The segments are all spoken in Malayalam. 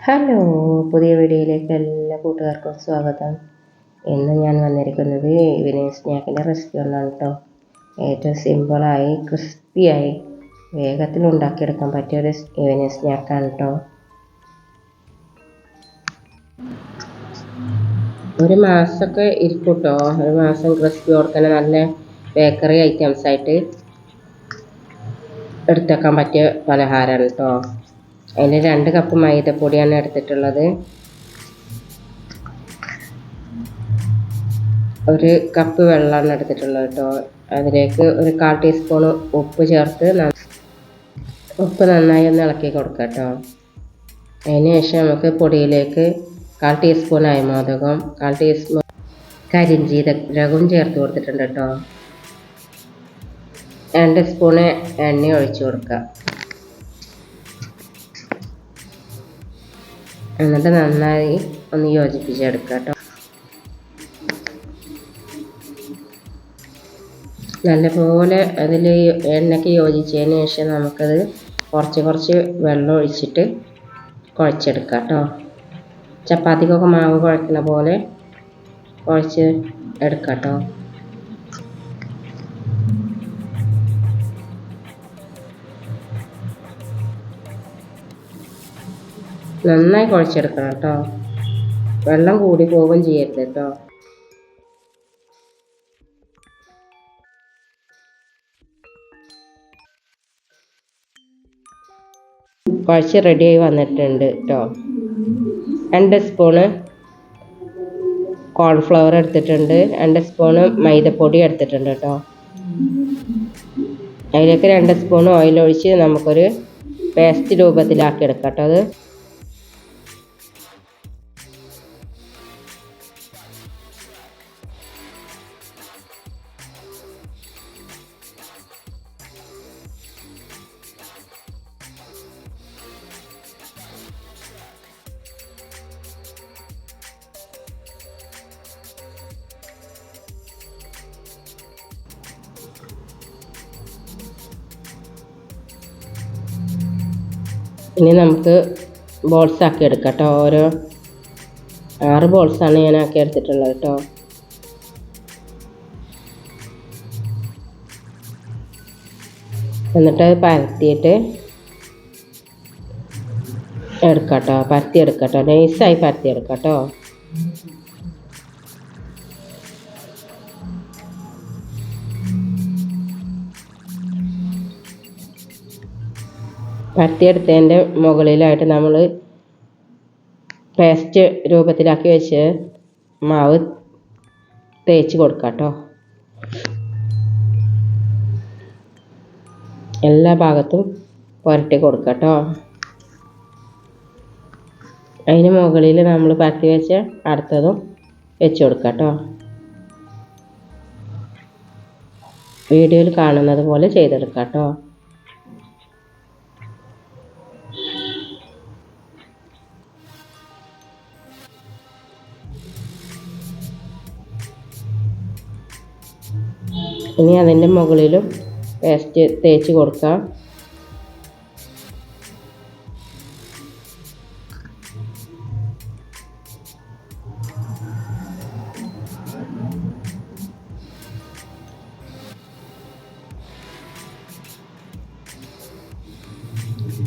ഹലോ പുതിയ വീഡിയോയിലേക്ക് എല്ലാ കൂട്ടുകാർക്കും സ്വാഗതം. ഇന്ന് ഞാൻ വന്നിരിക്കുന്നത് ഈവനിങ് സ്നാക്കിന്റെ റെസിപ്പി ഒന്നാണ് കേട്ടോ ഏറ്റവും സിമ്പിളായി ക്രിസ്പിയായി വേഗത്തിൽ ഉണ്ടാക്കിയെടുക്കാൻ പറ്റിയ ഒരു ഈവനിങ് സ്നാക്കാണ് കേട്ടോ ഒരു മാസമൊക്കെ ഇരിക്കും കേട്ടോ ഒരു മാസം ക്രിസ്പി ഓർക്കുന്ന നല്ല ബേക്കറി ഐറ്റംസ് ആയിട്ട് എടുത്തേക്കാൻ പറ്റിയ പലഹാരമാണ് കേട്ടോ അതിന് രണ്ട് കപ്പ് മൈദപ്പൊടിയാണ് എടുത്തിട്ടുള്ളത്. ഒരു കപ്പ് വെള്ളമാണ് എടുത്തിട്ടുള്ളത് കേട്ടോ. അതിലേക്ക് ഒരു കാൽ ടീസ്പൂൺ ഉപ്പ് ചേർത്ത് ഉപ്പ് നന്നായി ഒന്ന് ഇളക്കി കൊടുക്കുക കേട്ടോ. അതിന് ശേഷം നമുക്ക് പൊടിയിലേക്ക് കാൽ ടീസ്പൂൺ അയമോദകം കാൽ ടീസ്പൂൺ കരിഞ്ചീരകവും ചേർത്ത് കൊടുത്തിട്ടുണ്ട് കേട്ടോ. രണ്ട് സ്പൂണ് എണ്ണ ഒഴിച്ചു കൊടുക്കുക എന്നിട്ട് നന്നായി ഒന്ന് യോജിപ്പിച്ചെടുക്കുക കേട്ടോ. നല്ലപോലെ അതിൽ എണ്ണയ്ക്ക് യോജിച്ചതിന് ശേഷം നമുക്കത് കുറച്ച് കുറച്ച് വെള്ളം ഒഴിച്ചിട്ട് കുഴച്ചെടുക്കാം കേട്ടോ. ചപ്പാത്തിക്കൊക്കെ മാവ് കുഴക്കുന്ന പോലെ കുഴച്ച് എടുക്കാം കേട്ടോ. നന്നായി കുഴച്ചെടുക്കണം കേട്ടോ. വെള്ളം കൂടി പോവുകയും ചെയ്യരുത് കേട്ടോ. കുഴച്ച് റെഡിയായി വന്നിട്ടുണ്ട് കേട്ടോ. രണ്ട് സ്പൂണ് കോൺഫ്ലവർ എടുത്തിട്ടുണ്ട്. രണ്ട് സ്പൂണ് മൈദപ്പൊടി എടുത്തിട്ടുണ്ട് കേട്ടോ. അതിലേക്ക് രണ്ട് സ്പൂൺ ഓയിൽ ഒഴിച്ച് നമുക്കൊരു പേസ്റ്റ് രൂപത്തിലാക്കി എടുക്കാം കേട്ടോ അത്. ഇനി നമുക്ക് ബോൾസ് ആക്കി എടുക്കാം കേട്ടോ ഓരോ ആറ് ബോൾസാണ് ഞാൻ ആക്കി എടുത്തിട്ടുള്ളത് കേട്ടോ എന്നിട്ട് പരത്തിയിട്ട് എടുക്കാം കേട്ടോ പരത്തി എടുക്കാം കേട്ടോ നൈസായി പരത്തി എടുക്കാം കേട്ടോ പരത്തിയെടുത്തതിന്റെ മുകളിലായിട്ട് നമ്മൾ പേസ്റ്റ് രൂപത്തിലാക്കി വെച്ച് മാവ് തേച്ച് കൊടുക്കാം കേട്ടോ എല്ലാ ഭാഗത്തും പുരട്ടി കൊടുക്കാം കേട്ടോ അതിന് മുകളിൽ നമ്മൾ പരത്തി വെച്ച് അടുത്തതും വെച്ച് കൊടുക്കാം കേട്ടോ വീഡിയോയിൽ കാണുന്നത് പോലെ ചെയ്തെടുക്കാം കേട്ടോ ഇനി അതിന്റെ മുകളിലും പേസ്റ്റ് തേച്ച് കൊടുക്കാം.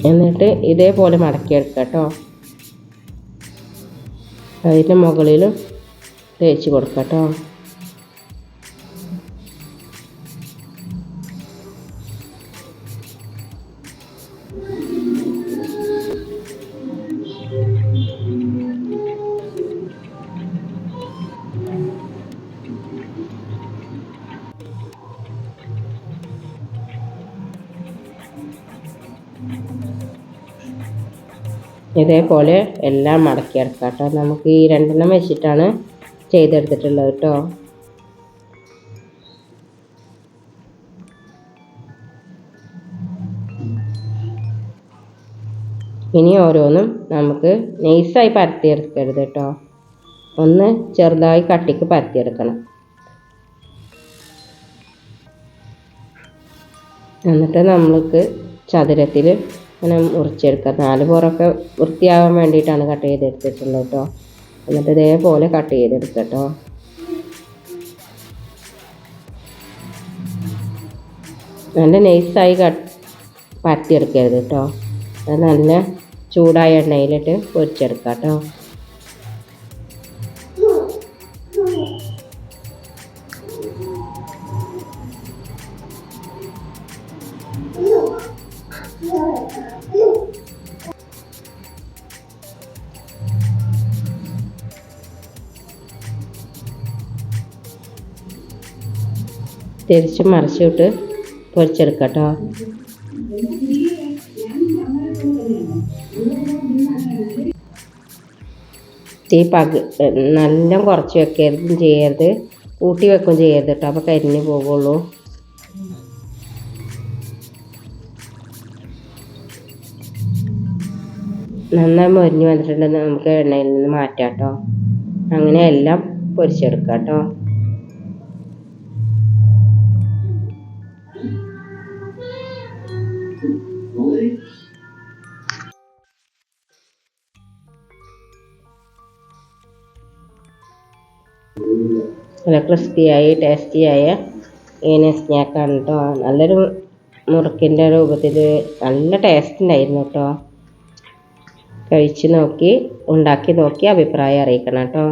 എന്നിട്ട് ഇതേപോലെ മടക്കിയെടുക്കാം കേട്ടോ. അതിന്റെ മുകളിലും തേച്ച് കൊടുക്കാം കേട്ടോ. ഇതേപോലെ എല്ലാം മടക്കിയെടുക്കാം കേട്ടോ. നമുക്ക് ഈ രണ്ടെണ്ണം വെച്ചിട്ടാണ് ചെയ്തെടുത്തിട്ടുള്ളത് കേട്ടോ. ഇനി ഓരോന്നും നമുക്ക് നൈസായി പരത്തിയെടുക്കരുത് കേട്ടോ. ഒന്ന് ചെറുതായി കട്ടിക്ക് പരത്തിയെടുക്കണം. എന്നിട്ട് നമ്മൾക്ക് ചതുരത്തിൽ ഇങ്ങനെ മുറിച്ചെടുക്കുക. നാല് പുറമൊക്കെ വൃത്തിയാവാൻ വേണ്ടിയിട്ടാണ് കട്ട് ചെയ്തെടുത്തിട്ടുള്ളത് കേട്ടോ എന്നിട്ട് ഇതേപോലെ കട്ട് ചെയ്തെടുക്കുക കേട്ടോ നല്ല നൈസായി കട്ട് പരത്തിയെടുക്കരുത് കേട്ടോ നല്ല ചൂടായ എണ്ണയിലിട്ട് പൊരിച്ചെടുക്കാം കേട്ടോ തിരിച്ച് മറിച്ചിട്ട് പൊരിച്ചെടുക്കാം കേട്ടോ തീ പക നല്ല കുറച്ച് വെക്കരുതും ചെയ്യരുത്. കൂട്ടി വെക്കുകയും ചെയ്യരുത് കേട്ടോ അപ്പോൾ കരിഞ്ഞ് പോകുള്ളൂ നന്നായി മൊരിഞ്ഞ് വന്നിട്ടുണ്ടെന്ന് നമുക്ക് എണ്ണയിൽ നിന്ന് മാറ്റാം കേട്ടോ. അങ്ങനെ എല്ലാം പൊരിച്ചെടുക്കാം കേട്ടോ. നല്ല ക്രിസ്പിയായി ടേസ്റ്റിയായ ഇങ്ങനെ സ്നാക്കാണ് കേട്ടോ. നല്ലൊരു മുറുക്കിന്റെ രൂപത്തിൽ നല്ല ടേസ്റ്റ് ഉണ്ടായിരുന്നു കേട്ടോ. കഴിച്ച് നോക്കി ഉണ്ടാക്കി നോക്കി അഭിപ്രായം അറിയിക്കണം കേട്ടോ